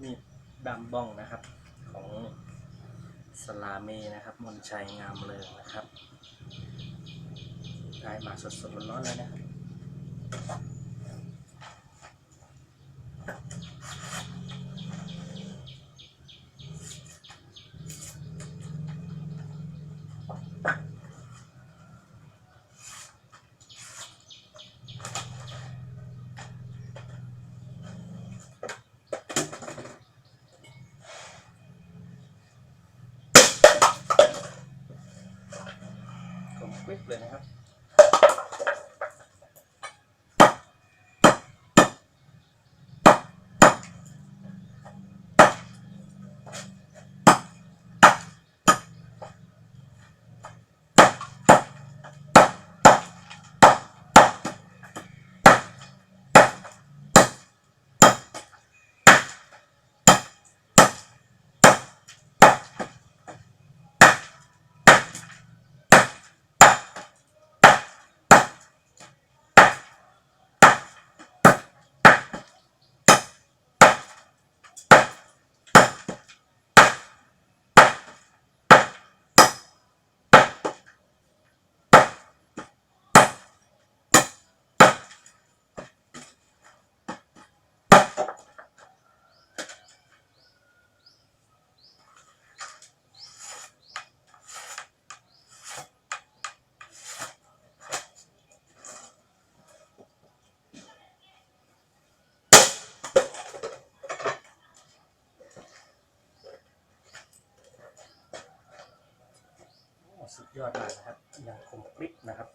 มีดดำบ้องนะครับ ของสลาเมนะครับ มนชัยงามเลิงนะครับได้มาสดๆร้อนๆเลยนะครับ เลยนะครับ สุดยอดมากนะครับอย่างคมกริบนะครับ